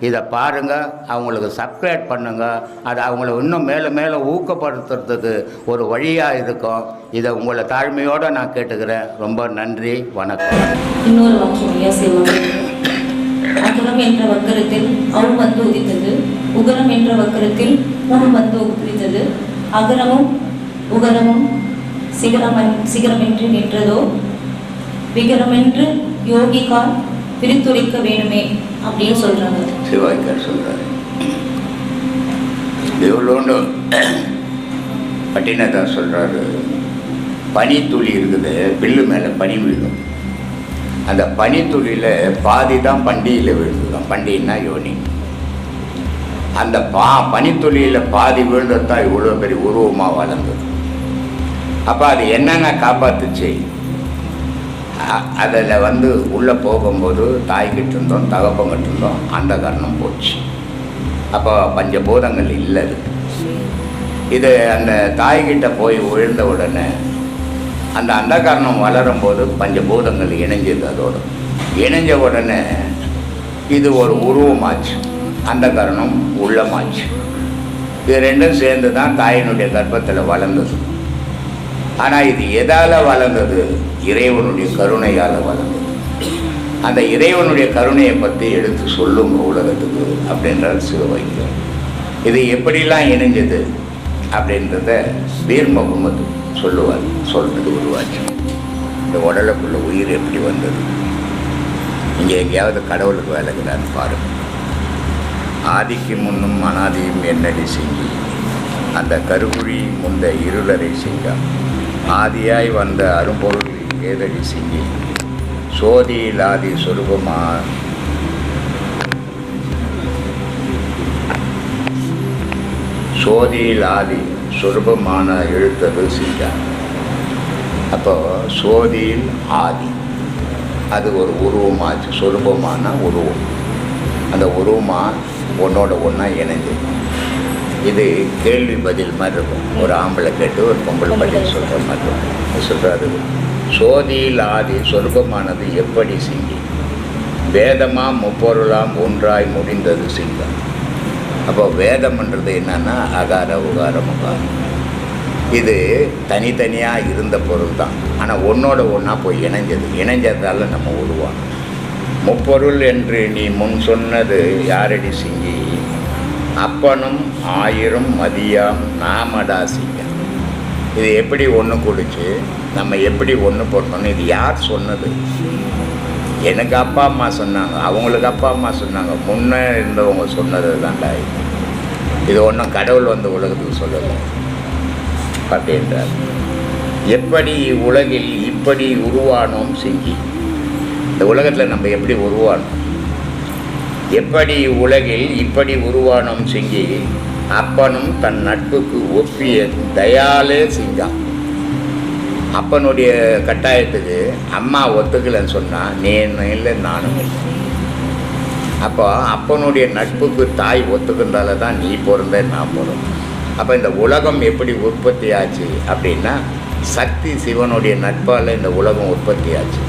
இதை பாருங்கள் அவங்களுக்கு சப்ஸ்கிரைப் பண்ணுங்கள் அது அவங்கள இன்னும் மேலே மேலே ஊக்கப்படுத்துறதுக்கு ஒரு வழியாக இருக்கும். இதை உங்களை தாழ்மையோடு நான் கேட்டுக்கிறேன். ரொம்ப நன்றி வணக்கம். இன்னொரு வாக்கியம் அகரம் என்ற வக்கரத்தில் அவுள் வந்து உதித்தது. உகரம் என்ற வக்கரத்தில் உள் வந்து உதித்தது. அகரமும் உகரமும் சிகரம் சிகரமின்றி நின்றதோ? விகரமென்று யோகிகால் பிரித்துரைக்க வேணுமே. அப்படின்னு சொல்றாங்க. சிவாய்க்கர் சொல்கிறார் எவ்வளோன்னு பட்டினதார் சொல்கிறாரு பனித்துளி இருக்குது பில்லு மேலே பனி விழுதும் அந்த பனித்துளியில் பாதி தான் பண்டிகையில் விழுந்துதான். பண்டிகைன்னா யோனி. அந்த பா பனித்துளியில் பாதி விழுந்தது தான் இவ்வளோ பெரிய உருவமாக வளர்ந்தது. அப்போ அது என்னென்ன காப்பாற்றுச்சு அதில் வந்து உள்ளே போகும்போது தாய்கிட்ட இருந்தோம் தகப்பங்கிட்ட இருந்தோம் அந்த கர்ணம் போச்சு. அப்போ பஞ்சபூதங்கள் இல்லை அது இது அந்த தாய்கிட்ட போய் விழுந்த உடனே அந்த அந்தகரணம் வளரும்போது வளரும் போது பஞ்சபூதங்கள் இணைஞ்சது அதோடு. இணைஞ்ச உடனே இது ஒரு உருவமாச்சு. அந்த உள்ளமாச்சு. இது ரெண்டும் சேர்ந்து தான் தாயினுடைய கர்ப்பத்தில் வளர்ந்தது. ஆனால் இது எதால் வளர்ந்தது? இறைவனுடைய கருணையால் வளர்ந்தது. அந்த இறைவனுடைய கருணையை பற்றி எடுத்து சொல்லும் உலகத்துக்கு அப்படின்றார் சிவவைக்கியம் இது எப்படிலாம் இணைஞ்சது? அப்படின்றத பீர் முகமது சொல்லுவார் சொல்றது உருவாச்சு இந்த உடலுக்குள்ள உயிர் எப்படி வந்தது? இங்கே எங்கேயாவது கடவுளுக்கு வேலைக்குதான்னு பாருங்கள் ஆதிக்கு முன்னும் அனாதியும் என்னடி செஞ்சு அந்த கருகுழி முந்த இருளரை சிங்கம். ஆதியாய் வந்த அரும்பொருள் ஏதடி சிங்கி. சோதியில் ஆதி சொருபமா? சோதியில் ஆதி சொருபமான எழுத்தது சிங்கம். அப்போ சோதியில் ஆதி. அது ஒரு உருவமாச்சு சொருபமான உருவம். அந்த உருவமாக ஒன்றோட ஒன்றா இணைஞ்சு இது கேள்வி பதில் மாதிரி இருக்கும். ஒரு ஆம்பளை கேட்டு ஒரு பொம்பளை பதில் சொல்கிற மாதிரி இருக்கும். சொல்கிறாரு சோதியில் ஆதி சொர்க்கமானது எப்படி சிங்கி? வேதமாம் முப்பொருளாம் ஒன்றாய் முடிந்தது சிங்கம். அப்போ வேதம்ன்றது என்னன்னா அகார உகார முகாரம் இது தனித்தனியாக இருந்த பொருள் தான். ஆனால் ஒன்றோட ஒன்றா போய் இணைஞ்சது. இணைஞ்சதால நம்ம உருவானோம். முப்பொருள் என்று நீ முன் சொன்னது யாரடி சிங்கி? அப்பனும் ஆயிரம் மதியம் நாமடா சிங்கம் இது எப்படி ஒன்று கொடுத்து நம்ம எப்படி ஒன்று போட்டோம்னு இது யார் சொன்னது? எனக்கு அப்பா அம்மா சொன்னாங்க. அவங்களுக்கு அப்பா அம்மா சொன்னாங்க. முன்னே இருந்தவங்க சொன்னது தான்டா இது. இது ஒன்றும் கடவுள் வந்து உலகத்துக்கு சொல்லலை. அப்படின்றார். எப்படி உலகில் இப்படி உருவானோம் செஞ்சு? இந்த உலகத்தில் நம்ம எப்படி உருவானோம்? எப்படி உலகில் இப்படி உருவானோம் சிங்கி? அப்பனும் தன் நட்புக்கு ஒப்பிய தயாலே செஞ்சான் அப்பனுடைய கட்டாயத்துக்கு அம்மா ஒத்துக்கலைன்னு சொன்னால் நீ இல்லை நானும் இல்லை. அப்போ அப்பனுடைய நட்புக்கு தாய் ஒத்துக்கின்றால தான் நீ பிறந்த நான் பிறந்தேன். அப்போ இந்த உலகம் எப்படி உற்பத்தி ஆச்சு அப்படின்னா சக்தி சிவனுடைய நட்பால் இந்த உலகம் உற்பத்தி ஆச்சு.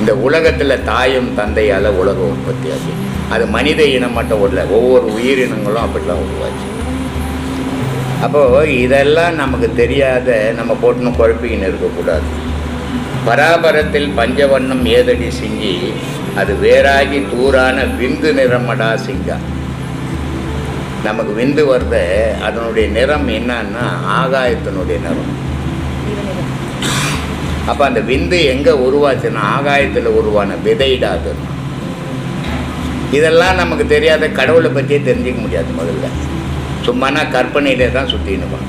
இந்த உலகத்தில் தாயும் தந்தையால் உலகம் உற்பத்தி ஆச்சு. அது மனித இனம் மட்டும் இல்லை ஒவ்வொரு உயிரினங்களும் அப்படிலாம் உருவாச்சு. அப்போது இதெல்லாம் நமக்கு தெரியாத நம்ம போட்டுன்னு குழப்பிக்கின்னு இருக்கக்கூடாது. பராபரத்தில் பஞ்சவண்ணம் ஏதடி சிங்கி அது வேறாகி தூரான விந்து நிறமடா சிங்கா. நமக்கு விந்து வருது அதனுடைய நிறம் என்னன்னா ஆகாயத்தினுடைய நிறம். அப்போ அந்த விந்து எங்கே உருவாச்சுன்னா ஆகாயத்தில் உருவான விதையிடாதுன்னா இதெல்லாம் நமக்கு தெரியாத கடவுளை பற்றியே தெரிஞ்சிக்க முடியாது முதல்ல. சும்மானா கற்பனையிலே தான் சுற்றினுவான்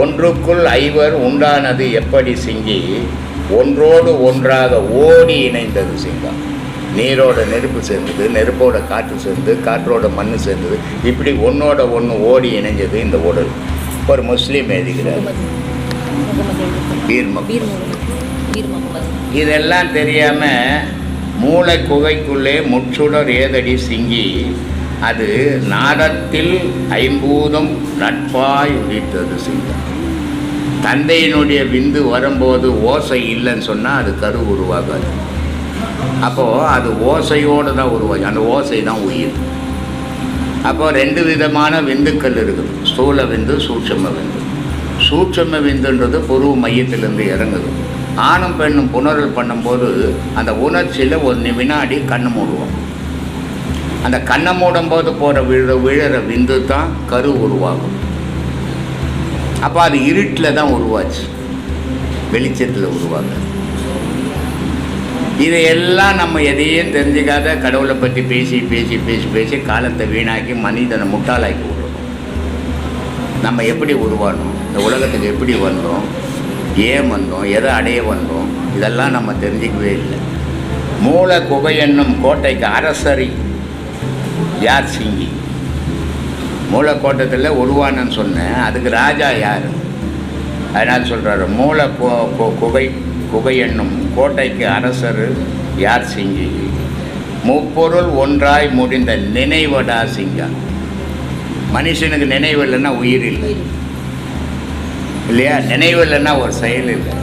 ஒன்றுக்குள் ஐவர் உண்டானது எப்படி சிங்கி ஒன்றோடு ஒன்றாக ஓடி இணைந்தது சிங்கம். நீரோட நெருப்பு சேர்ந்தது நெருப்போட காற்று சேர்ந்து காற்றோட மண் சேர்ந்தது. இப்படி ஒன்றோட ஒன்று ஓடி இணைஞ்சது இந்த உடல். ஒரு முஸ்லீம் எழுதுகிறார். இதெல்லாம் தெரியாம மூளை குகைக்குள்ளே முற்றுடர் ஏதடி சிங்கி அது நாடத்தில் ஐம்பூதம் நட்பாய் உதித்தது சிங்கம். தந்தையினுடைய விந்து வரும்போது ஓசை இல்லைன்னு சொன்னால் அது கரு உருவாகாது. அப்போது அது ஓசையோடு தான் உருவாகும். அந்த ஓசை தான் உயிர். அப்போ ரெண்டு விதமான விந்துக்கள் இருக்குது. ஸ்தூல விந்து சூட்சம விந்து. சூட்சம விந்துன்றது பொருள் மையத்திலேருந்து இறங்குது. ஆணும் பெண்ணும் புணரல் பண்ணும்போது அந்த உணர்ச்சியில் ஒரு வினாடி கண்ணு மூடுவோம். அந்த கண்ணை மூடும் போது போகிற விழ விழற விந்து தான் கரு உருவாகும். அப்போ அது இருட்டில் தான் உருவாச்சு. வெளிச்சத்தில் உருவாகுது. இதையெல்லாம் நம்ம எதையும் தெரிஞ்சுக்காத கடவுளை பற்றி பேசி பேசி பேசி பேசி காலத்தை வீணாக்கி மனிதனை முட்டாளாக்கி விடுறோம். நம்ம எப்படி உருவானோம்? இந்த உலகத்துக்கு எப்படி வந்தோம்? ஏன் வந்தோம்? எதை அடைய வந்தோம்? இதெல்லாம் நம்ம தெரிஞ்சிக்கவே இல்லை. மூல குகை என்னும் கோட்டைக்கு அரசரி யார் சிங்கி? மூலக்கோட்டத்தில் உருவானன்னு சொன்னேன். அதுக்கு ராஜா யார்? அதனால் சொல்கிறாரு மூல குகை குகை என்னும் கோட்டைக்கு அரசர் யார் சிங்கி? முப்பொருள் ஒன்றாய் முடிந்த நினைவடா சிங்கா? மனுஷனுக்கு நினைவு இல்லைன்னா உயிர் இல்லை. இல்லையா? நினைவு இல்லைன்னா ஒரு செயல் இல்லை.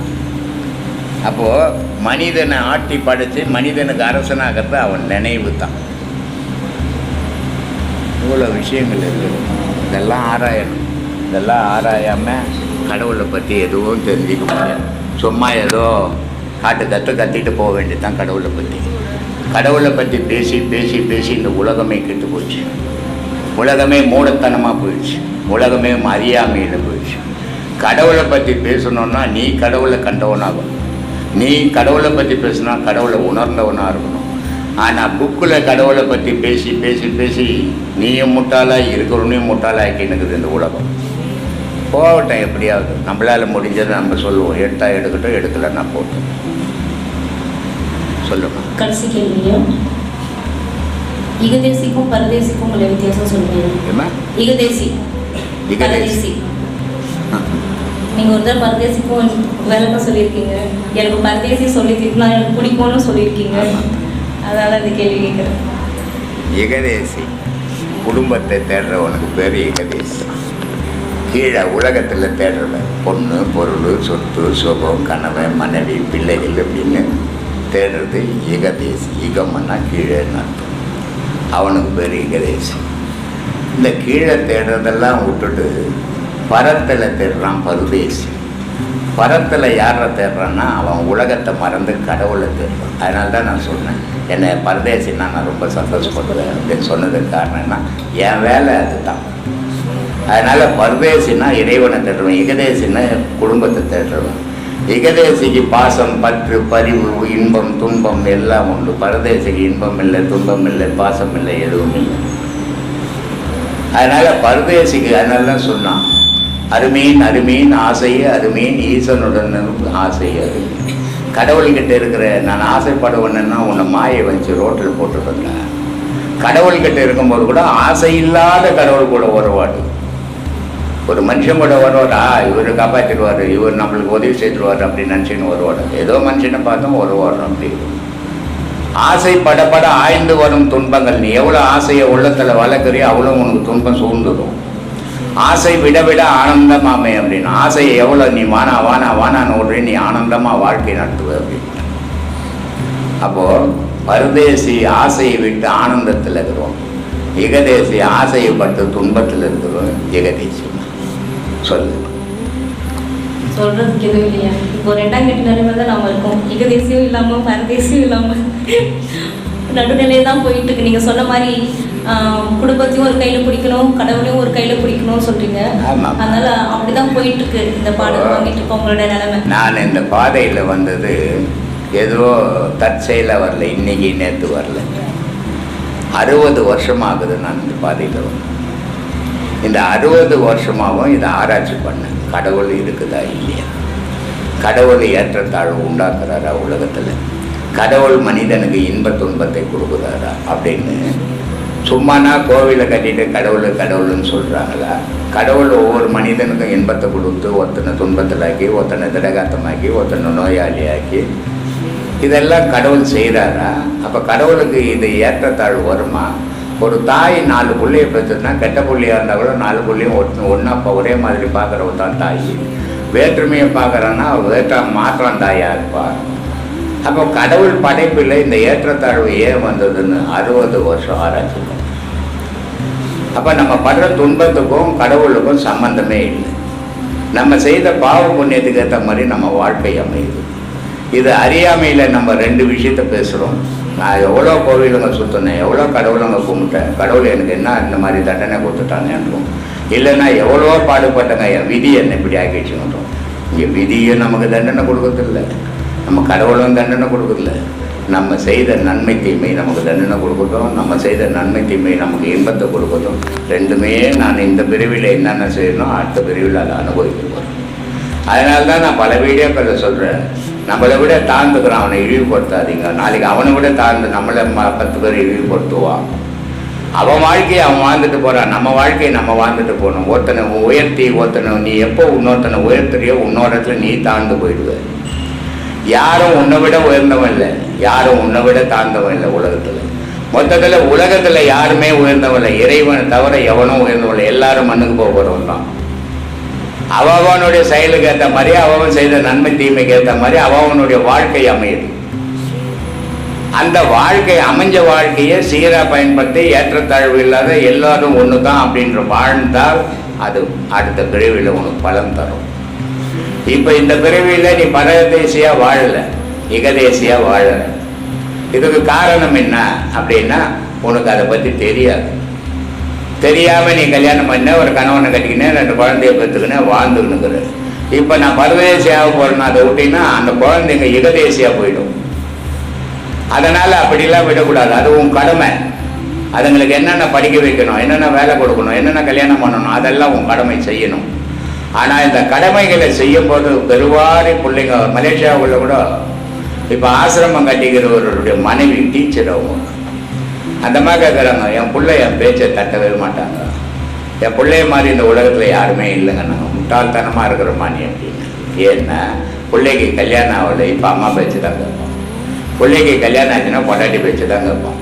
அப்போது மனிதனை ஆட்டி படைத்து மனிதனுக்கு அரசனாகிறது அவன் நினைவு தான். இவ்வளோ விஷயங்கள் இருக்குது இதெல்லாம் ஆராயணும். இதெல்லாம் ஆராயாமல் கடவுளை பற்றி எதுவும் தெரிஞ்சிக்க முடியாது. சும்மா ஏதோ காட்டு கற்று கத்திட்டு போக வேண்டியது தான் கடவுளை பற்றி கடவுளை பற்றி பேசி பேசி பேசி இந்த உலகமே கெட்டு போச்சு. உலகமே மூடத்தனமாக போயிடுச்சு. உலகமே அறியாமையில் போயிடுச்சு. கடவுளை பற்றி பேசணுன்னா நீ கடவுளை கண்டவனாகும் நீ கடவுளை பற்றி பேசினா கடவுளை உணர்ந்தவனாக இருக்கணும். ஆனால் புக்கில் கடவுளை பற்றி பேசி பேசி பேசி நீயும் முட்டாளாக இருக்கிறவனையும் முட்டாளாக்கி இருக்குது இந்த உலகம். போகட்டும் எப்படியாவது. நம்மளால் முடிஞ்சதை நம்ம சொல்லுவோம். எடுத்தா எடுக்கட்டும் எடுக்கலைன்னா போட்டோம் சொல்லுங்கள் கடைசி கேள்வியா இகதேசிக்கும் பரதேசிக்கும் உள்ள வித்தியாசம் சொல்லுங்க. இகதேசி. இகதேசி. நீங்கள் நீங்க ஒரு தடவை பரதேசிக்கும் விளக்க சொல்லியிருக்கீங்க. எனக்கு பரதேசி சொல்லி திட்டினா எனக்கு பிடிக்கும்னு சொல்லியிருக்கீங்க. அதனால் அதனால இந்த கேள்வி கேட்குறேன். ஏகதேசி. குடும்பத்தை தேடுறவனுக்கு பேர் ஏகதேசி. கீழே உலகத்தில் தேடுறவன் பொண்ணு பொருள் சொத்து சுகம் கணவன் மனைவி பிள்ளைகள் அப்படின்னு தேடுறது ஏகதேசி. ஈகம்னா கீழே நடத்தும் அவனுக்கு பேர் ஏகதேசி. இந்த கீழே தேடுறதெல்லாம் விட்டுட்டு பரத்தில் தேடுறான் பருதேசி. பரத்தில் யாரை தேடுறான்னா அவன் உலகத்தை மறந்து கடவுளை தேடுறான். அதனால தான் நான் சொன்னேன் என்னை பரதேசின்னா நான் ரொம்ப சந்தோஷப்படுவேன் அப்படின்னு சொன்னதுக்கு காரணம்னா என் வேலை அதுதான். அதனால் பரதேசின்னா இறைவனை தேடுறவன் இகதேசின்னா குடும்பத்தை தேடுறவன் இகதேசிக்கு பாசம் பற்று பரிவு இன்பம் துன்பம் எல்லாம் உண்டு. பரதேசிக்கு இன்பம் இல்லை துன்பம் இல்லை பாசம் இல்லை எதுவும் இல்லை. அதனால் பரதேசிக்கு அதனால தான் சொன்னான் அருமேன் அருமேன் ஆசையே அருமேன் ஈசனுடன் ஆசை அருமேன். கடவுள்கிட்ட இருக்கிற நான் ஆசைப்படுவேன்னா உன்னை மாயை வச்சு ரோட்டில் போட்டுருந்தேன் கடவுள்கிட்ட இருக்கும்போது கூட ஆசை இல்லாத கடவுள் கூட உறவாடு ஒரு மனுஷன் கூட வருவாரா இவர் காப்பாற்றிடுவார் இவர் நம்மளுக்கு உதவி செய்துருவார் அப்படின்னு நினச்சின்னு வருவாடு ஏதோ மனுஷனை பார்த்தோம் வருவார் அப்படி. ஆசைப்படப்பட ஆய்ந்து வரும் துன்பங்கள். நீ எவ்வளோ ஆசையை உள்ளத்தில் வளர்க்குறியோ அவ்வளோ உனக்கு துன்பம் சூழ்ந்துடும் ஆசை விட விட ஆனந்தமாமே அப்படின்னு. ஆசையை எவ்வளோ நீ வானா வானா வானான்னு ஓடுறே நீ ஆனந்தமாக வாழ்க்கை நடத்துவ அப்படின்னு. அப்போது பரதேசி ஆசையை விட்டு ஆனந்தத்தில் இருக்கிறோம். ஏகதேசி ஆசையை பட்டு துன்பத்தில் இருக்கிறோம். ஏகதேசி. சொல்லு. சொல்றதுக்கு எதுவும் இல்லையா. இப்போ ரெண்டாம் கட்ட நிலைமை தான் நாம இருக்கோம். இகதேசியும் இல்லாம பரதேசியும் இல்லாம. நடுநிலையே தான் போயிட்டு இருக்கு. நீங்க சொன்ன மாதிரி குடும்பத்தையும் ஒரு கையில பிடிக்கணும் கடவுளையும் ஒரு கையில பிடிக்கணும்னு சொல்றீங்க. ஆமாம். அதனால அப்படிதான் போயிட்டு இருக்கு இந்த பாடல் வாங்கிட்டு இருக்க உங்களோட நிலைமை. நான் இந்த பாதையில் வந்தது ஏதோ தற்செயலாக வரல இன்னைக்கு நேற்று வரல. அறுபது வருஷமாகுது நான் இந்த பாதையில் வந்து இந்த அறுபது வருஷமாகவும் இதை ஆராய்ச்சி பண்ணேன். கடவுள் இருக்குதா இல்லையா? கடவுள் ஏற்றத்தாழ்வு உண்டாக்குறாரா உலகத்தில்? கடவுள் மனிதனுக்கு இன்ப துன்பத்தை கொடுக்குறாரா அப்படின்னு சும்மானா கோவிலை கட்டிட்டு கடவுள் கடவுள்னு சொல்கிறாங்களா கடவுள் ஒவ்வொரு மனிதனுக்கும் இன்பத்தை கொடுத்து ஒருத்தனை துன்பத்திலாக்கி ஒருத்தனை திடகாத்தமாக்கி ஒருத்தனை நோயாளியாக்கி. இதெல்லாம் கடவுள் செய்கிறாரா அப்போ கடவுளுக்கு இது ஏற்றத்தாழ்வு வருமா? ஒரு தாய் நாலு புள்ளைய பெற்றுனா கெட்ட பிள்ளையாக இருந்தால் கூட நாலு பிள்ளையும் ஒட்டு ஒன்றா இப்போ ஒரே மாதிரி பார்க்குறவ தான் தாய். வேற்றுமையை பார்க்குறான்னா வேற்ற மாற்றம் தாயாக இருப்பார் அப்போ கடவுள் படைப்பில் இந்த ஏற்றத்தாழ்வு ஏன் வந்ததுன்னு அறுபது வருஷம் ஆராய்ச்சி அப்போ நம்ம படுற துன்பத்துக்கும் கடவுளுக்கும் சம்பந்தமே இல்லை. நம்ம செய்த பாவ புண்ணியத்துக்கு ஏற்ற மாதிரி நம்ம வாழ்க்கை அமையுது. இது அறியாமையில் நம்ம ரெண்டு விஷயத்த பேசுகிறோம் நான் எவ்வளோ கோவிலுங்க சுற்றினேன் எவ்வளோ கடவுளுங்க கும்பிட்டேன் கடவுள் எனக்கு என்ன இந்த மாதிரி தண்டனை கொடுத்துட்டாங்கன்றோம் இல்லைன்னா எவ்வளோ பாடுபட்டங்க என் விதி என்ன இப்படி ஆக்கிடுச்சுன்றோம் இங்கே விதியும் நமக்கு தண்டனை கொடுக்கறதில்ல. நம்ம கடவுளும் தண்டனை கொடுக்குறதில்ல. நம்ம செய்த நன்மை தீமை நமக்கு தண்டனை கொடுக்கட்டும் நம்ம செய்த நன்மை தீமை நமக்கு இன்பத்தை கொடுக்கட்டும். ரெண்டுமே நான் இந்த பிரிவில் என்னென்ன செய்யணும் அடுத்த பிரிவில் அதை அனுபவிக்க போகிறேன் அதனால தான் நான் பல வீடியோக்களில் சொல்கிறேன் நம்மளை விட தாழ்ந்துக்கிறான் அவனை இழிவுபடுத்தாதீங்க. நாளைக்கு அவனை விட தாழ்ந்து நம்மளை ம- பத்து பேர் இழிவுபடுத்துவான் அவன் வாழ்க்கையை அவன் வாழ்ந்துட்டு போகிறான் நம்ம வாழ்க்கையை நம்ம வாழ்ந்துட்டு போகணும். ஒருத்தனை உயர்த்தி ஒருத்தனை நீ எப்போ இன்னொருத்தனை உயர்த்துறியோ இன்னொரு இடத்துல நீ தாழ்ந்து போயிடுவேன் யாரும் உன்னை விட உயர்ந்தவன் இல்லை. யாரும் உன்னை விட தாழ்ந்தவன் இல்லை உலகத்தில். மொத்தத்தில் உலகத்தில் யாருமே உயர்ந்தவன் இல்லை. இறைவனை தவிர எவனும் உயர்ந்தவன் இல்லை. எல்லாரும் மண்ணுக்கு போக போகிறவன் தான். அவனுடைய செயலுக்கு ஏற்ற மாதிரி அவன் செய்த நன்மை தீமைக்கு ஏற்ற மாதிரி அவனுடைய வாழ்க்கை அமையுது. அந்த வாழ்க்கை அமைஞ்ச வாழ்க்கையை சீராக பயன்படுத்தி ஏற்றத்தாழ்வு இல்லாத எல்லாரும் ஒன்று தான் அப்படின்ற வாழ்ந்தால் அது அடுத்த பிரிவில் உனக்கு பலன் தரும். இப்போ இந்த பிறவியில் நீ பரதேசியாக வாழலை இகதேசியாக வாழலை. இதுக்கு காரணம் என்ன அப்படின்னா உனக்கு அதை பற்றி தெரியாது. தெரியாம நீ கல்யாணம் பண்ண ஒரு கணவனை கட்டிக்கினேன் ரெண்டு குழந்தைய பெற்றுக்கினேன் வாழ்ந்துக்கணுங்கிற இப்போ நான் பரதேசியாக போறேன்னா அதை விட்டீங்கன்னா அந்த குழந்தைங்க இகதேசியாக போயிடும். அதனால அப்படிலாம் விடக்கூடாது. அது உன் கடமை. அதுங்களுக்கு என்னென்ன படிக்க வைக்கணும் என்னென்ன வேலை கொடுக்கணும் என்னென்ன கல்யாணம் பண்ணணும் அதெல்லாம் உன் கடமை செய்யணும். ஆனால் இந்த கடமைகளை செய்யும் போது பெருவாரி பிள்ளைங்க மலேசியாவில் கூட இப்போ ஆசிரமம் கட்டிக்கிறவருடைய மனைவி டீச்சர் அவங்க. அந்த மாதிரி கேட்குறாங்க என் பிள்ளை என் பேச்சை தட்டவே மாட்டாங்க. என் பிள்ளைய மாதிரி இந்த உலகத்தில் யாருமே இல்லைங்க. நாங்கள் முட்டாள்தனமாக இருக்கிற மாணி அப்படின்னு ஏன்னா பிள்ளைக்கு கல்யாணம் ஆகலை. இப்போ அம்மா பேச்சு தான் கேட்போம் பிள்ளைக்கு கல்யாணம் ஆச்சுன்னா பொண்டாட்டி பேச்சு தான் கேட்போம்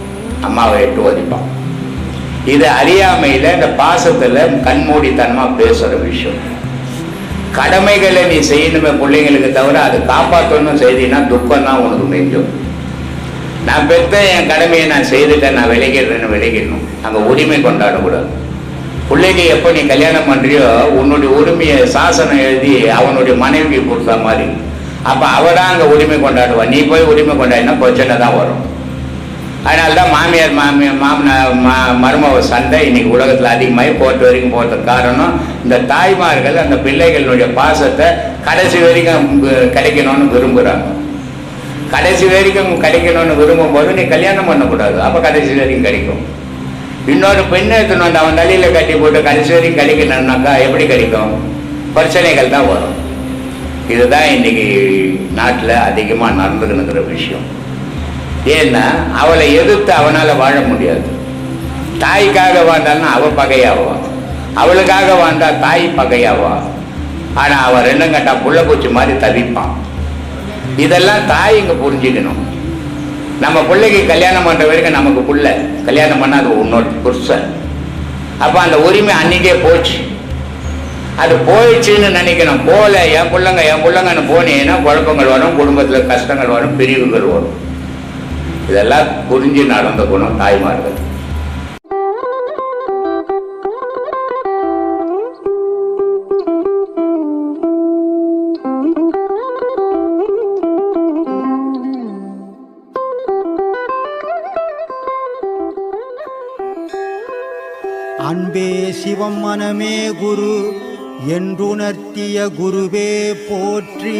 அம்மாவை எட்டு ஒதிப்பான். இது அறியாமையில் இந்த பாசத்தில் கண்மூடித்தனமாக பேசுகிற விஷயம். கடமைகளை நீ செய்யணுமே பிள்ளைங்களுக்கு தவிர அது காப்பாற்றணும் செய்தீங்கன்னா துக்கம் தான் உனக்கு மிஞ்சும் நான் பெற்ற என் கடமையை நான் செய்துட்டேன் நான் விளைகிறேன்னு விளைகிடணும் அங்கே உரிமை கொண்டாடக்கூடாது. பிள்ளைக்கு எப்போ நீ கல்யாணம் பண்ணுறியோ உன்னுடைய உரிமையை சாசனம் எழுதி அவனுடைய மனைவிக்கு கொடுத்த மாதிரி. அப்போ அவ தான் அங்கே உரிமை கொண்டாடுவா. நீ போய் உரிமை கொண்டாடினா பிரச்சனை தான் வரும். அதனால தான் மாமியார் மாமியார் மாமனார் மா மருமக சண்டை இன்னைக்கு உலகத்தில் அதிகமாகி போட்டு வரைக்கும் போகிறதுக்கு காரணம் இந்த தாய்மார்கள் அந்த பிள்ளைகளுடைய பாசத்தை கடைசி வரைக்கும் கிடைக்கணும்னு விரும்புகிறாங்க கடைசி வரைக்கும் கிடைக்கணும்னு விரும்பும் போது நீ கல்யாணம் பண்ணக்கூடாது. அப்போ கடைசி வரைக்கும் கிடைக்கும். இன்னொரு பெண்ணை எடுத்துன்னு வந்து அவன் தலையில் கட்டி போட்டு கடைசி வரைக்கும் கிடைக்கணும்னாக்கா எப்படி கிடைக்கும்? பிரச்சனைகள் தான் வரும். இதுதான் இன்னைக்கு நாட்டில் அதிகமாக நடந்துக்கணுங்கிற விஷயம். ஏன்னா அவளை எதிர்த்து அவனால் வாழ முடியாது. தாய்க்காக வாழ்ந்தாலும் அவள் பகையாவா? அவளுக்காக வாழ்ந்தா தாய் பகையாவா? ஆனால் அவன் ரெண்டும் கட்டா புள்ள பூச்சி மாதிரி தவிப்பான். இதெல்லாம் தாய் இங்கே புரிஞ்சுக்கணும். நம்ம பிள்ளைக்கு கல்யாணம் பண்ணுற வரைக்கும் நமக்கு புள்ள. கல்யாணம் பண்ணால் அது உன்னோட புருஷன் அப்போ அந்த உரிமை அன்னைக்கே போச்சு. அது போயிடுச்சுன்னு நினைக்கணும். போல என் பிள்ளைங்க என் பிள்ளைங்கன்னு போனீங்கன்னா குழப்பங்கள் வரும் குடும்பத்தில் கஷ்டங்கள் வரும் பிரிவுகள் வரும். இதெல்லாம் புரிஞ்சு நடந்த குணம் தாய்மார்கள். அன்பே சிவம் மனமே குரு என்றுணர்த்திய குருவே போற்றி.